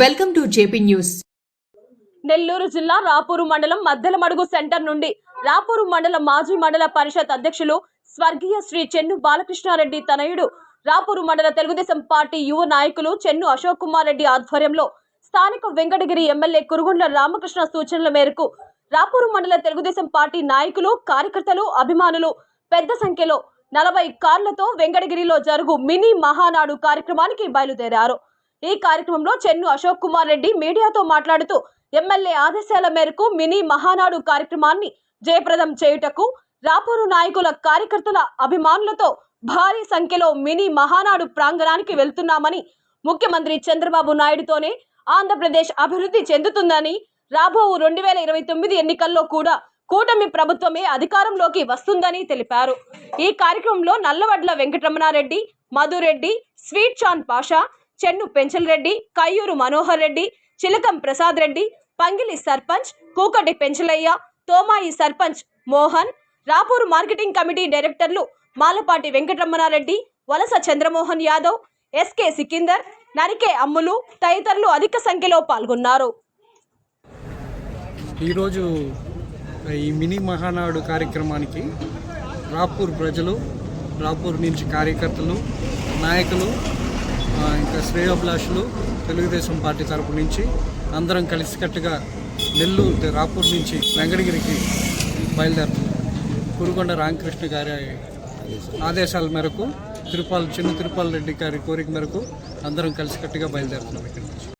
Welcome to JP news. Nellore జిల్లా రాపూరు మండలం మద్దెలమడుగు centre నుండి రాపూరు మండల మాజీ మండల పరిషత్ అధ్యక్షులు స్వర్గీయ శ్రీ చెన్ను బాలకృష్ణారెడ్డి తనయుడు రాపూరు మండల తెలుగుదేశం పార్టీ యువ నాయకులు చెన్ను అశోక్ కుమార్ రెడ్డి ఆధ్వర్యంలో స్థానిక వెంకటగిరి ఎమ్మెల్యే కురుగుండ్ల రామకృష్ణ సూచనల మేరకు రాపూరు మండల తెలుగుదేశం పార్టీ నాయకులు కార్యకర్తలు అభిమానులు పెద్ద సంఖ్యలో నలభై కార్లతో వెంకటగిరిలో జరుగు మినీ మహానాడు కార్యక్రమానికి బయలుదేరారు. ఈ కార్యక్రమంలో చెన్ను అశోక్ కుమార్ రెడ్డి మీడియాతో మాట్లాడుతూ ఎమ్మెల్యే ఆదేశాల మేరకు మినీ మహానాడు కార్యక్రమాన్ని జయప్రదం చేయుటకు రాపూరు నాయకుల కార్యకర్తల అభిమానులతో భారీ సంఖ్యలో మినీ మహానాడు ప్రాంగణానికి వెళ్తున్నామని ముఖ్యమంత్రి చంద్రబాబు నాయుడుతోనే ఆంధ్రప్రదేశ్ అభివృద్ధి చెందుతుందని రాబో రెండు వేల ఇరవై తొమ్మిది ఎన్నికల్లో కూడా కూటమి ప్రభుత్వమే అధికారంలోకి వస్తుందని తెలిపారు. ఈ కార్యక్రమంలో Nallavadla Venkataramanareddy Madhureddy Sweet Chan Pasha Chennu Penchal Reddy Kayyuru Manohar Reddy Chilakam Prasad Reddy Pangili sarpanch Kukati Penchalaiah Tomayi sarpanch Mohan Rapur marketing committee డైరెక్టర్లు మాలపాటి వెంకటరమణారెడ్డి వలస చంద్రమోహన్ యాదవ్ ఎస్కే సికిందర్ నరికే అమ్ములు తదితరులు అధిక సంఖ్యలో పాల్గొన్నారు. ఈరోజు ఈ మినీ మహానాడు కార్యక్రమానికి రాపూర్ ప్రజలు రాపూర్ నుంచి కార్యకర్తలు నాయకులు ఇంకా శ్రేయోభిలాషులు తెలుగుదేశం పార్టీ తరపు నుంచి అందరం కలిసికట్టుగా నెల్లూరు రాపూర్ నుంచి వెంకటగిరికి బయలుదేరుతున్నాం. కురుకొండ రామకృష్ణ గారి ఆదేశాల మేరకు తిరుపాల్ చిన్న తిరుపాల్ రెడ్డి గారి కోరిక మేరకు అందరం కలిసికట్టుగా బయలుదేరుతున్నాం ఇక్కడి నుంచి.